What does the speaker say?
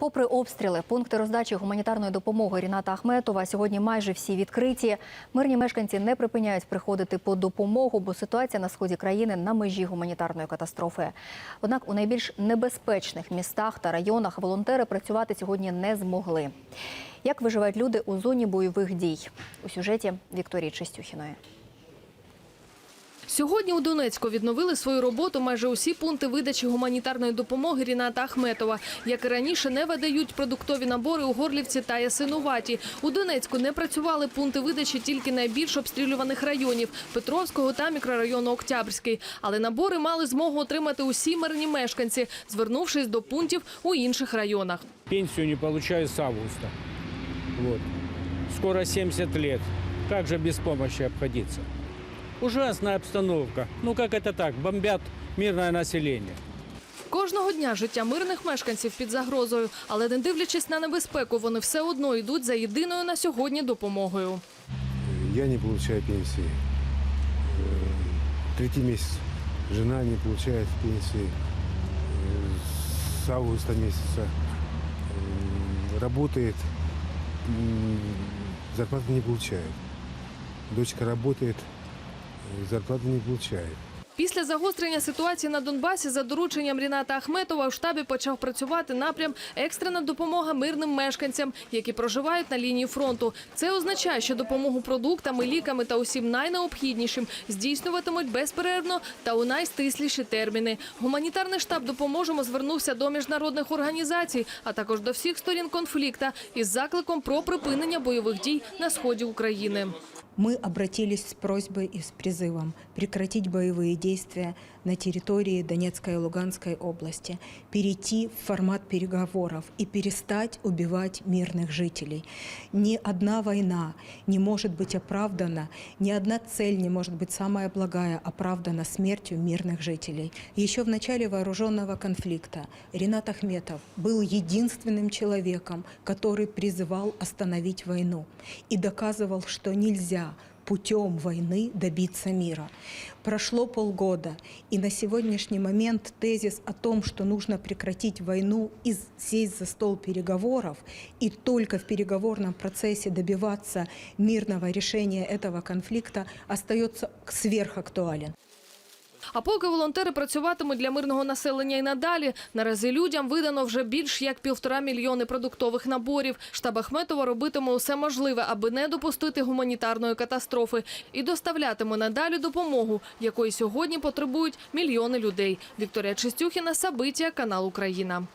Попри обстріли, пункти роздачі гуманітарної допомоги Ріната Ахметова сьогодні майже всі відкриті. Мирні мешканці не припиняють приходити по допомогу, бо ситуація на сході країни на межі гуманітарної катастрофи. Однак у найбільш небезпечних містах та районах волонтери працювати сьогодні не змогли. Як виживають люди у зоні бойових дій? У сюжеті Вікторії Чистюхіної. Сьогодні у Донецьку відновили свою роботу майже усі пункти видачі гуманітарної допомоги Ріната Ахметова. Як і раніше, не видають продуктові набори у Горлівці та Ясинуваті. У Донецьку не працювали пункти видачі тільки найбільш обстрілюваних районів – Петровського та мікрорайону Октябрьський. Але набори мали змогу отримати усі мирні мешканці, звернувшись до пунктів у інших районах. Пенсию не получаю с августа. Скоро 70 лет. Как же без помощи обходиться? Ужасная обстановка. Ну как это так? Бомбят мирное население. Кожного дня життя мирних мешканців під загрозою. Але не дивлячись на небезпеку, вони все одно йдуть за єдиною на сьогодні допомогою. Я не получаю пенсии. Э, Третий месяц. Жена не получает пенсии. Э, С августа месяца э, работает, м, зарплаты не получает. Дочка работает, зарплаты не получает. Після загострення ситуації на Донбасі за дорученням Ріната Ахметова у штабі почав працювати напрям екстрена допомога мирним мешканцям, які проживають на лінії фронту. Це означає, що допомогу продуктами, ліками та усім найнеобхіднішим здійснюватимуть безперервно та у найстисліші терміни. Гуманітарний штаб допоможемо звернувся до міжнародних організацій, а також до всіх сторін конфлікта із закликом про припинення бойових дій на сході України. Мы обратились с просьбой и с призывом прекратить боевые действия на территории Донецкой и Луганской области, перейти в формат переговоров и перестать убивать мирных жителей. Ни одна война не может быть оправдана, ни одна цель не может быть самая благая оправдана смертью мирных жителей. Еще в начале вооруженного конфликта Ренат Ахметов был единственным человеком, который призывал остановить войну и доказывал, что нельзя путем войны добиться мира. Прошло полгода, и на сегодняшний момент тезис о том, что нужно прекратить войну и сесть за стол переговоров, и только в переговорном процессе добиваться мирного решения этого конфликта, остается сверхактуален. А поки волонтери працюватимуть для мирного населення і надалі, наразі людям видано вже більш як півтора мільйони продуктових наборів. Штаб Ахметова робитиме усе можливе, аби не допустити гуманітарної катастрофи, і доставлятиме надалі допомогу, якої сьогодні потребують мільйони людей. Вікторія Чистюхіна, Сабиття, канал Україна.